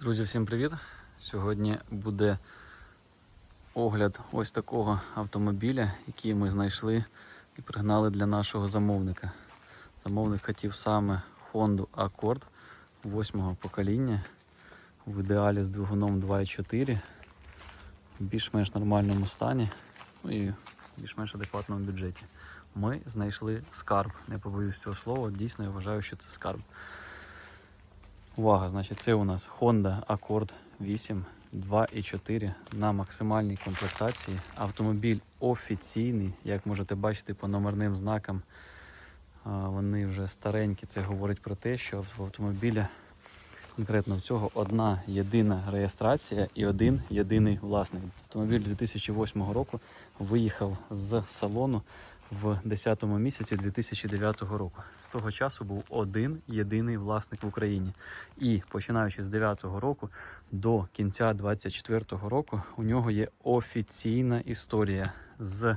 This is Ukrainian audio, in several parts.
Друзі, всім привіт! Сьогодні буде огляд ось такого автомобіля, який ми знайшли і пригнали для нашого замовника. Замовник хотів саме Honda Accord 8 покоління в ідеалі з двигуном 2.4 в більш-менш нормальному стані ну і в більш-менш адекватному бюджеті. Ми знайшли скарб. Не побоюсь цього слова, дійсно я вважаю, що це скарб. Увага, значить, це у нас Honda Accord 8 2.4 на максимальній комплектації. Автомобіль офіційний, як можете бачити по номерним знакам, вони вже старенькі. Це говорить про те, що в автомобіля конкретно в цього одна єдина реєстрація і один єдиний власник. Автомобіль 2008 року виїхав з салону в 10 місяці 2009 року. З того часу був один єдиний власник в Україні. І починаючи з 9 року до кінця 24 року у нього є офіційна історія з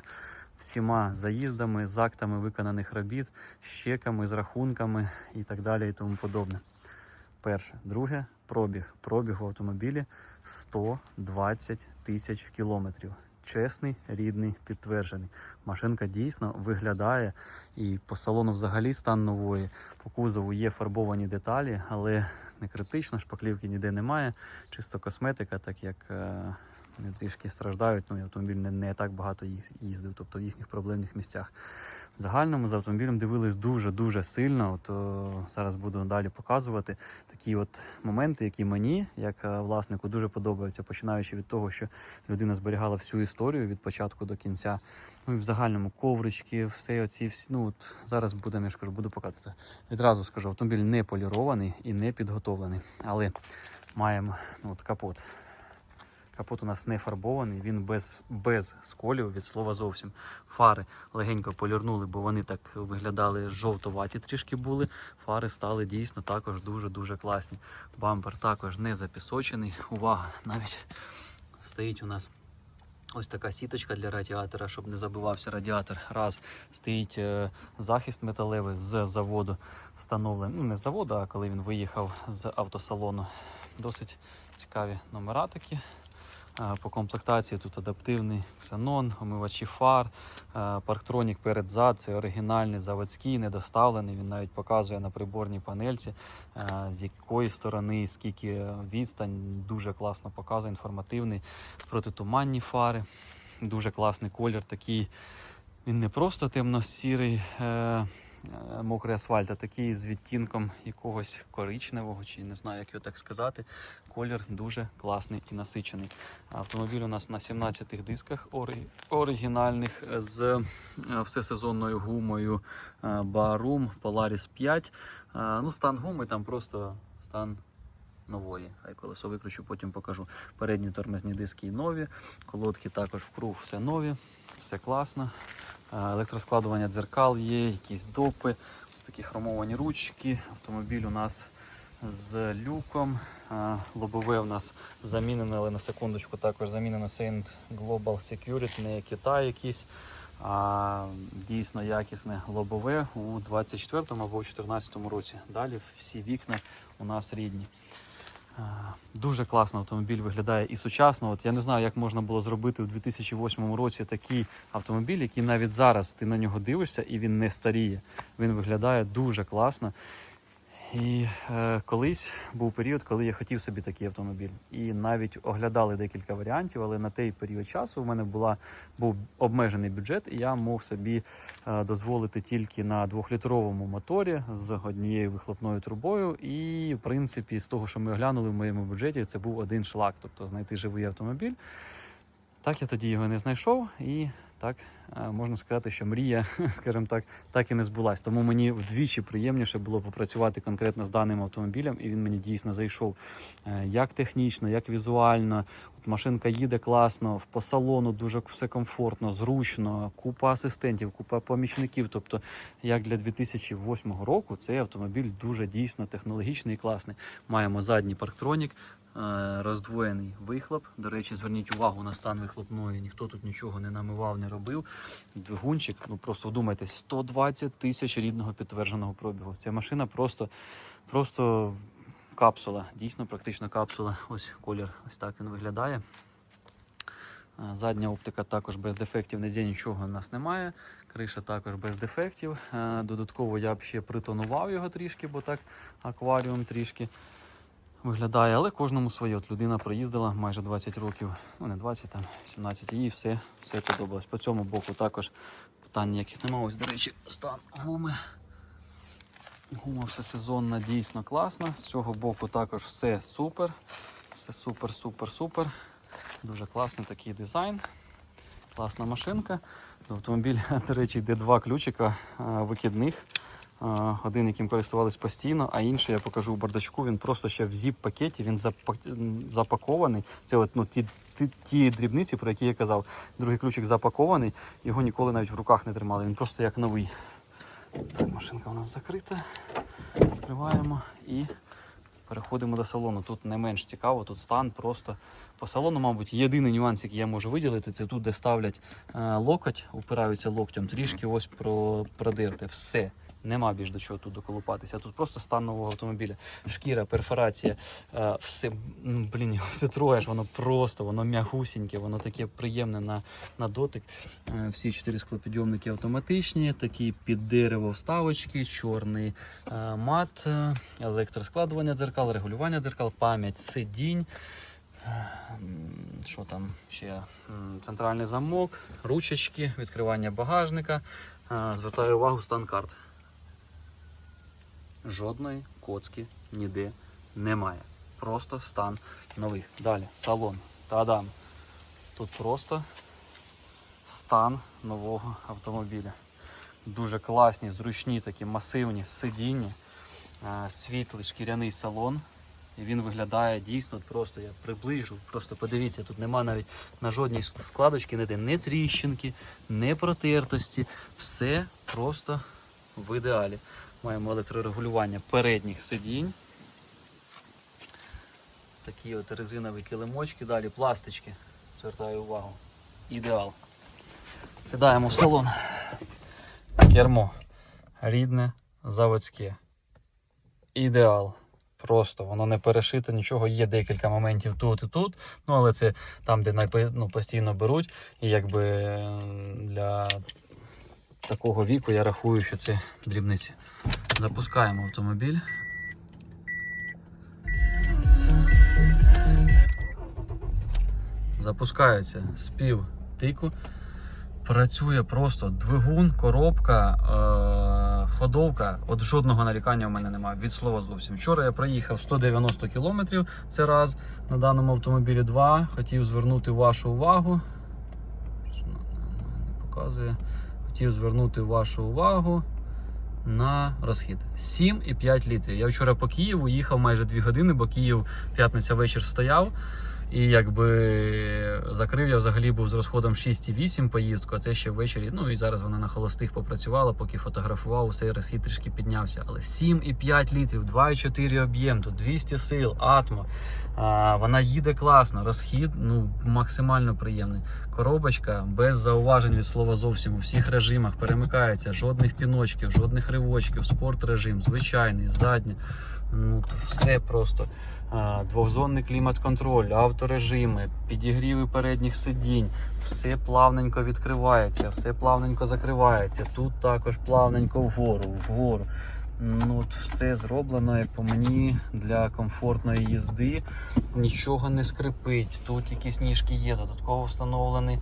всіма заїздами, з актами виконаних робіт, з чеками, з рахунками і так далі і тому подобне. Перше. Друге пробіг. Пробіг у автомобілі 120 тисяч кілометрів. Чесний, рідний, підтверджений. Машинка дійсно виглядає і по салону взагалі стан нової. По кузову є фарбовані деталі, але не критично, шпаклівки ніде немає. Чисто косметика, так як е, вони трішки страждають. Ну, і автомобіль не, не так багато їздив, тобто в їхніх проблемних місцях. В загальному з автомобілем дивились дуже-дуже сильно. От, о, зараз буду далі показувати такі от моменти, які мені, як е, власнику, дуже подобаються, починаючи від того, що людина зберігала всю історію від початку до кінця. Ну і в загальному коврички, все оці всі. Ну от зараз буде, я ж кажу, буду показувати. Відразу скажу, автомобіль не полірований і не підготовлений, але маємо ну, от капот. Капот у нас не фарбований, він без, без сколів від слова зовсім. Фари легенько полірнули, бо вони так виглядали жовтоваті трішки були. Фари стали дійсно також дуже-дуже класні. Бампер також не запісочений. Увага! Навіть стоїть у нас ось така сіточка для радіатора, щоб не забивався радіатор. Раз стоїть е, захист металевий з заводу встановлений. Ну, не з заводу, а коли він виїхав з автосалону. Досить цікаві номера такі. Е, По комплектації тут адаптивний ксенон, омивачі фар, е, парктронік перед-зад, це оригінальний, заводський, недоставлений. Він навіть показує на приборній панельці, е, з якої сторони, скільки відстань. Дуже класно показує, інформативний. Протитуманні фари, дуже класний колір. Такий він не просто темно-сірий. Е, е, Мокрий асфальт, а такий з відтінком якогось коричневого, чи не знаю, як його так сказати. Колір дуже класний і насичений. Автомобіль у нас на 17 дисках ори- оригінальних е, з е, всесезонною гумою е, Barum Polaris 5. Е, Ну, стан гуми там просто стан нової. Хай колесо виключу, потім покажу. Передні тормозні диски нові, колодки також в круг все нові, все класно. Е, Електроскладування дзеркал є, якісь допи, ось такі хромовані ручки. Автомобіль у нас з люком. Е, Лобове у нас замінене, але на секундочку також замінено Saint Global Security, не Китай якийсь. А дійсно якісне лобове у 24-му або 24 році. Далі всі вікна у нас рідні. Дуже класно автомобіль виглядає і сучасно. От я не знаю, як можна було зробити у 2008 році такий автомобіль, який навіть зараз ти на нього дивишся і він не старіє. Він виглядає дуже класно. І е, колись був період, коли я хотів собі такий автомобіль. І навіть оглядали декілька варіантів, але на той період часу у мене була, був обмежений бюджет, і я мог собі е, дозволити тільки на двохлітровому моторі з однією вихлопною трубою. І, в принципі, з того, що ми оглянули в моєму бюджеті, це був один шлак, тобто знайти живий автомобіль. Так я тоді його не знайшов, і так е, можна сказати, що мрія, скажімо так, так і не збулась. Тому мені вдвічі приємніше було попрацювати конкретно з даним автомобілем, і він мені дійсно зайшов е, як технічно, як візуально. От машинка їде класно, по салону дуже все комфортно, зручно, купа асистентів, купа помічників. Тобто, як для 2008 року, цей автомобіль дуже дійсно технологічний і класний. Маємо задній парктронік, роздвоєний вихлоп. До речі, зверніть увагу на стан вихлопної. Ніхто тут нічого не намивав, не робив. Двигунчик, ну просто вдумайтесь, 120 тисяч рідного підтвердженого пробігу. Ця машина просто, просто капсула. Дійсно, практично капсула. Ось колір, ось так він виглядає. Задня оптика також без дефектів, ніде нічого у нас немає. Криша також без дефектів. Е, Додатково я б ще притонував його трішки, бо так акваріум трішки виглядає. Але кожному своє. От людина проїздила майже 20 років, ну не 20, там 17, їй все, все подобалось. По цьому боку також питань ніяких немає. Ось, до речі, стан гуми. Гума все сезонна, дійсно класна. З цього боку також все супер. Все супер, супер, супер. Дуже класний такий дизайн. Класна машинка. До автомобіля, до речі, йде два ключика викидних. Один, яким користувались постійно, а інший я покажу в бардачку. Він просто ще в зіп-пакеті, він запакований. Це от, ну, ті, ті, ті дрібниці, про які я казав. Другий ключик запакований, його ніколи навіть в руках не тримали. Він просто як новий. Так, машинка у нас закрита. Відкриваємо і переходимо до салону. Тут не менш цікаво, тут стан просто по салону, мабуть, єдиний нюанс, який я можу виділити, це тут, де ставлять е, локоть, упираються локтем, трішки ось про, продирти. Все. Нема більш до чого тут доколупатися. Тут просто стан нового автомобіля. Шкіра, перфорація, е, все, ну, блін, все троєш, воно просто, воно м'ягусіньке, воно таке приємне на, на дотик. Е, Всі чотири склопідйомники автоматичні, такі під дерево вставочки, чорний е, мат, електроскладування дзеркал, регулювання дзеркал, пам'ять сидінь. Що там ще? Центральний замок, ручечки, відкривання багажника. Звертаю увагу стан карт. Жодної коцки ніде немає. Просто стан нових. Далі, салон. Та-дам. Тут просто стан нового автомобіля. Дуже класні, зручні, такі масивні сидіння, е, світлий шкіряний салон. І він виглядає дійсно просто, я приближу, просто подивіться, тут нема навіть на жодній складочці ніде ні тріщинки, ні протертості. Все просто в ідеалі. Маємо електрорегулювання передніх сидінь. Такі от резинові килимочки, далі пластички. Звертаю увагу. Ідеал. Сідаємо в салон. Кермо. Рідне, заводське. Ідеал. Просто воно не перешите, нічого. Є декілька моментів тут і тут. Ну, але це там, де ну, постійно беруть. І якби для такого віку я рахую, що це дрібниці. Запускаємо автомобіль. Запускається спів тику. Працює просто двигун, коробка, е- ходовка. От жодного нарікання у мене немає. Від слова зовсім. Вчора я проїхав 190 км, це раз на даному автомобілі. Два. Хотів звернути вашу увагу. Не показує. Хотів звернути вашу увагу на розхід 7,5 літрів. Я вчора по Києву їхав майже 2 години, бо Київ п'ятниця вечір стояв. І якби закрив я взагалі був з розходом 6,8 поїздку, а це ще ввечері. Ну і зараз вона на холостих попрацювала, поки фотографував, усе розхід трішки піднявся. Але 7,5 літрів, 2,4 об'єм, тут 200 сил, атмо. А, вона їде класно, розхід ну максимально приємний. Коробочка без зауважень від слова зовсім у всіх режимах перемикається, жодних піночків, жодних ривочків, спорт режим, звичайний, заднє. Ну, все просто. Двохзонний клімат-контроль, авторежими, підігріви передніх сидінь, все плавненько відкривається, все плавненько закривається. Тут також плавненько вгору, вгору. Ну, от все зроблено, як по мені, для комфортної їзди. Нічого не скрипить. Тут якісь ніжки є, додатково встановлений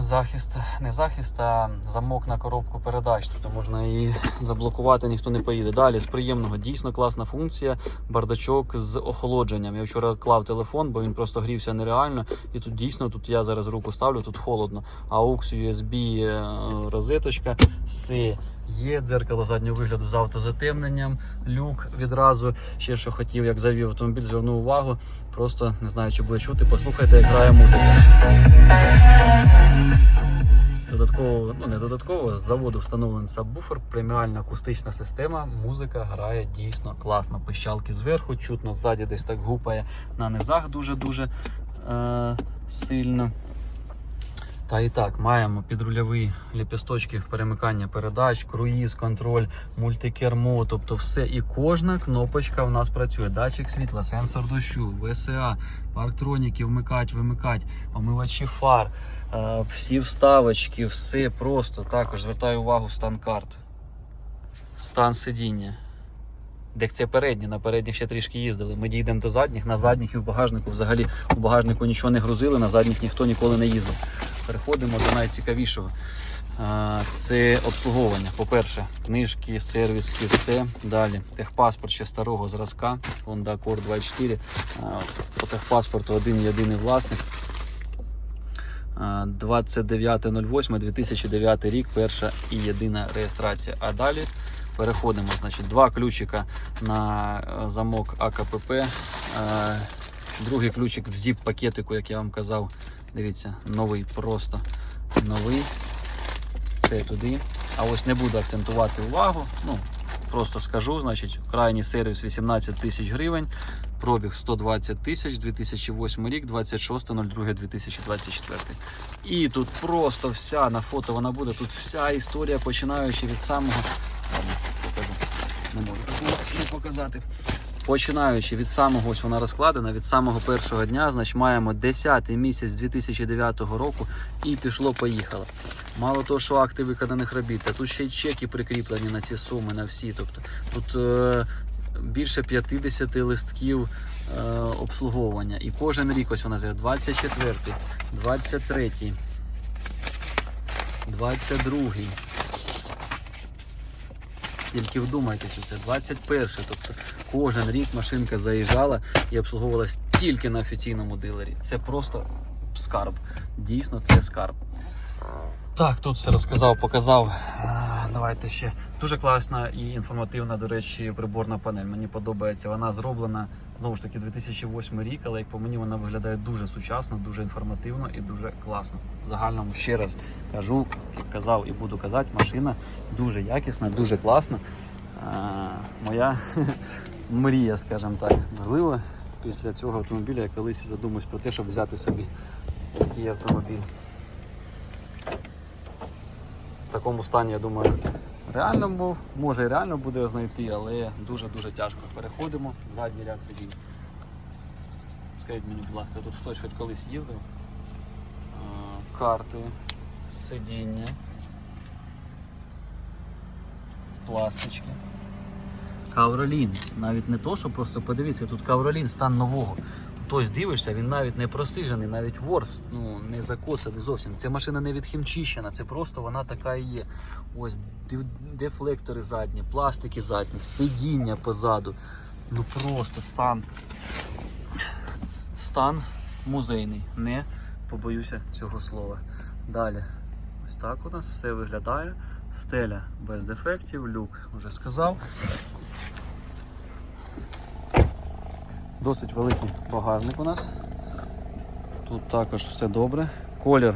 захист, не захист, а замок на коробку передач. Тобто можна її заблокувати, ніхто не поїде. Далі з приємного дійсно класна функція. Бардачок з охолодженням. Я вчора клав телефон, бо він просто грівся нереально. І тут дійсно, тут я зараз руку ставлю, тут холодно. AUX, USB, е, розеточка, все. Є дзеркало заднього вигляду з автозатемненням, люк відразу. Ще що хотів, як завів автомобіль, звернув увагу. Просто не знаю, чи буде чути. Послухайте, як грає музика. Додатково, ну не додатково, з заводу встановлений сабвуфер, преміальна акустична система. Музика грає дійсно класно. Пищалки зверху, чутно ззаді десь так гупає на низах дуже-дуже е, сильно. Та і так, маємо підрульові ліпісточки перемикання передач, круїз, контроль, мультикермо, тобто все. І кожна кнопочка в нас працює. Датчик світла, сенсор дощу, ВСА, парктроніки, вмикать, вимикать, омивачі фар, е, всі вставочки, все просто. Також звертаю увагу стан карт, стан сидіння. Дек це передні, на передніх ще трішки їздили. Ми дійдемо до задніх, на задніх і в багажнику взагалі у багажнику нічого не грузили, на задніх ніхто ніколи не їздив. Переходимо до найцікавішого. Це обслуговування. По-перше, книжки, сервіски, все. Далі. Техпаспорт ще старого зразка, Honda Accord 24. По техпаспорту один єдиний власник. 29.08.2009 рік, перша і єдина реєстрація. А далі переходимо. Значить, два ключика на е, замок АКПП. Другий ключик в зіп пакетику, як я вам казав. Дивіться, новий, просто новий. Це туди. А ось не буду акцентувати увагу. Ну, просто скажу, значить, крайній сервіс 18 тисяч гривень, пробіг 120 тисяч, 2008 рік, 26.02.2024. І тут просто вся на фото вона буде. Тут вся історія, починаючи від самого. Покажу. Не можу не показати. Починаючи від самого, ось вона розкладена, від самого першого дня, значить маємо 10 місяць 2009 року і пішло-поїхало. Мало того, що акти виконаних робіт, а тут ще й чеки прикріплені на ці суми, на всі. Тобто тут е, більше 50 листків е, обслуговування. І кожен рік ось вона зає 24, 23, 22. Тільки вдумайтесь, це 21. Тобто кожен рік машинка заїжджала і обслуговувалась тільки на офіційному дилері. Це просто скарб. Дійсно, це скарб. Так, тут все розказав, показав. Давайте ще. Дуже класна і інформативна, до речі, приборна панель. Мені подобається. Вона зроблена знову ж таки 2008 рік, але як по мені вона виглядає дуже сучасно, дуже інформативно і дуже класно. В загальному ще раз кажу, казав і буду казати, машина дуже якісна, дуже класна. Моя мрія, скажімо так. Можливо, після цього автомобіля я колись задумаюсь про те, щоб взяти собі такий автомобіль. Такому стані, я думаю, реально може і реально буде знайти, але дуже-дуже тяжко. Переходимо, задній ряд сидінь. Скажіть мені, будь ласка, тут хтось хоч колись їздив. Карти, сидіння, пластички. Кавролін. Навіть не то, що просто подивіться, тут кавролін стан нового. Хтось дивишся, він навіть не просижений, навіть ворс, ну не закоцаний зовсім. Ця машина не відхімчищена, це просто вона така і є. Ось дефлектори задні, пластики задні, сидіння позаду. Ну просто стан. Стан музейний. Не побоюся цього слова. Далі. Ось так у нас все виглядає. Стеля без дефектів, люк вже сказав. Досить великий багажник у нас. Тут також все добре. Колір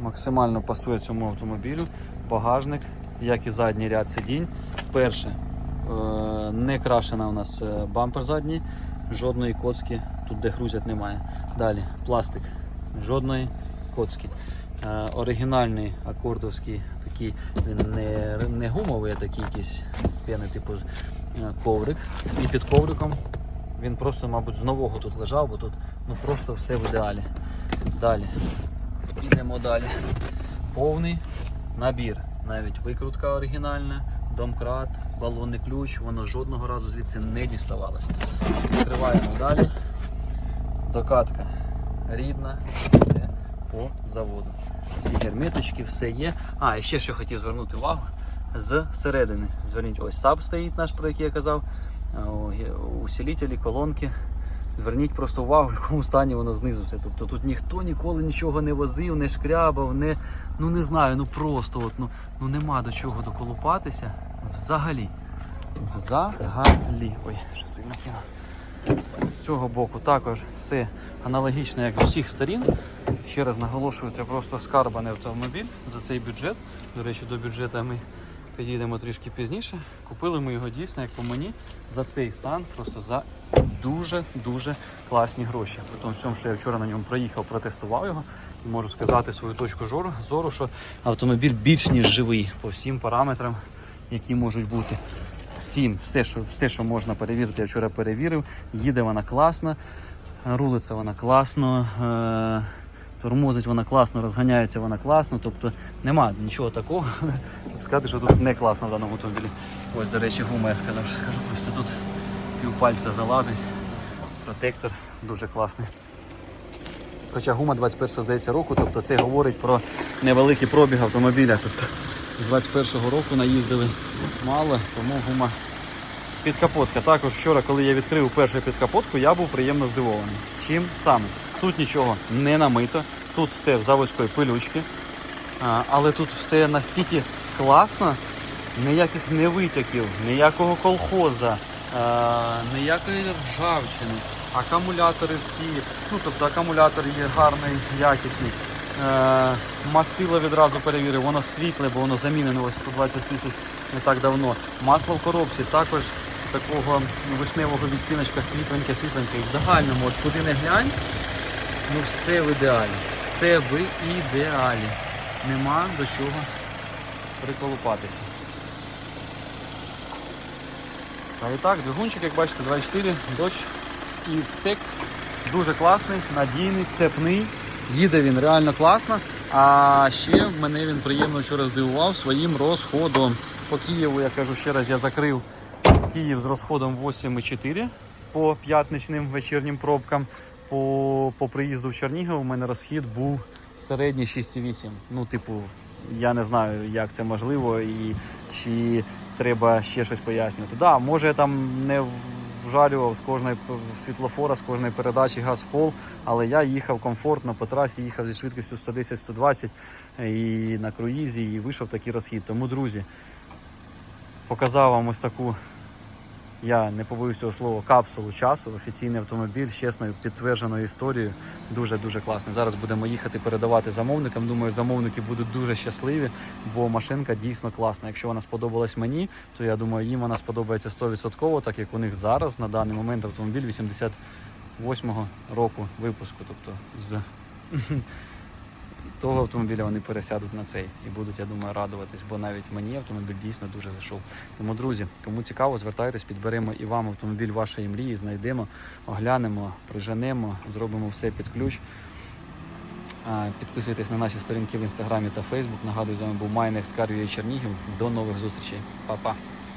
максимально пасує цьому автомобілю. Багажник, як і задній ряд сидінь. Перше, е, не крашена у нас е, бампер задній, жодної коцки тут де грузять немає. Далі пластик, жодної коцки. Е, Оригінальний акордовський такий, не, не гумовий, а такий якийсь з типу коврик. І під ковриком він просто, мабуть, з нового тут лежав, бо тут ну, просто все в ідеалі. Далі. Йдемо далі. Повний набір. Навіть викрутка оригінальна, домкрат, балонний ключ, воно жодного разу звідси не діставалося. Відкриваємо далі. Докатка рідна, йде по заводу. Всі герметички, все є. А, і ще що хотів звернути увагу. З середини. Зверніть, ось саб стоїть наш, про який я казав. А, Усилителі, колонки. Зверніть просто увагу, в якому стані воно знизу все. Тобто тут ніхто ніколи нічого не возив, не шкрябав, не, ну не знаю, ну просто от, ну, ну нема до чого доколупатися. Взагалі. Взагалі. Ой, що сильно кинув. З цього боку також все аналогічно, як з усіх сторін. Ще раз наголошую, це просто скарбаний автомобіль за цей бюджет. До речі, до бюджету ми підійдемо трішки пізніше. Купили ми його дійсно, як по мені, за цей стан, просто за дуже-дуже класні гроші. При тому всьому, що я вчора на ньому проїхав, протестував його і можу сказати свою точку зору, зору, що автомобіль більш ніж живий по всім параметрам, які можуть бути. Всім, все, що, все, що можна перевірити, я вчора перевірив. Їде вона класно, рулиться вона класно, е- тормозить вона класно, розганяється вона класно. Тобто нема нічого такого. Сказати, що тут не класно в даному автомобілі. Ось, до речі, гума, я сказав, що скажу, просто тут півпальця залазить. Протектор дуже класний. Хоча гума 21 здається року, тобто це говорить про невеликий пробіг автомобіля. Тобто з 21-го року наїздили мало, тому гума підкапотка. Також вчора, коли я відкрив першу підкапотку, я був приємно здивований. Чим саме? Тут нічого не намито, тут все в заводської пилючки, але тут все настільки класно, ніяких не витяків, ніякого колхоза, ніякої ржавчини. Акумулятори всі, ну тобто акумулятор є гарний, якісний. Мастило відразу перевірив, воно світле, бо воно замінено ось 120 тисяч не так давно. Масло в коробці також такого вишневого відтіночка світленьке, світленьке. І в загальному, от куди не глянь, ну все в ідеалі. Все в ідеалі. Нема до чого приколупатися. Та і так, двигунчик, як бачите, 2.4, дощ і втек. Дуже класний, надійний, цепний. Їде він реально класно. А ще мене він приємно вчора здивував своїм розходом. По Києву, я кажу ще раз, я закрив Київ з розходом 8,4 по п'ятничним вечірнім пробкам. По, по приїзду в Чернігів у мене розхід був середній 6,8. Ну, типу, я не знаю, як це можливо і чи треба ще щось пояснювати. Да, може я там не вжарював з кожної світлофора, з кожної передачі газ в пол, але я їхав комфортно по трасі, їхав зі швидкістю 110-120 і на круїзі, і вийшов такий розхід. Тому, друзі, показав вам ось таку, я не побоюсь цього слова, капсулу часу, офіційний автомобіль з чесною підтвердженою історією. Дуже-дуже класний. Зараз будемо їхати передавати замовникам. Думаю, замовники будуть дуже щасливі, бо машинка дійсно класна. Якщо вона сподобалась мені, то я думаю, їм вона сподобається 100%, так як у них зараз на даний момент автомобіль 88-го року випуску. Тобто з того автомобіля вони пересядуть на цей і будуть, я думаю, радуватись, бо навіть мені автомобіль дійсно дуже зайшов. Тому, друзі, кому цікаво, звертайтесь, підберемо і вам автомобіль вашої мрії, знайдемо, оглянемо, приженемо, зробимо все під ключ. Підписуйтесь на наші сторінки в інстаграмі та Фейсбук. Нагадую, з вами був MyNextCar.ua Чернігів. До нових зустрічей. Па-па.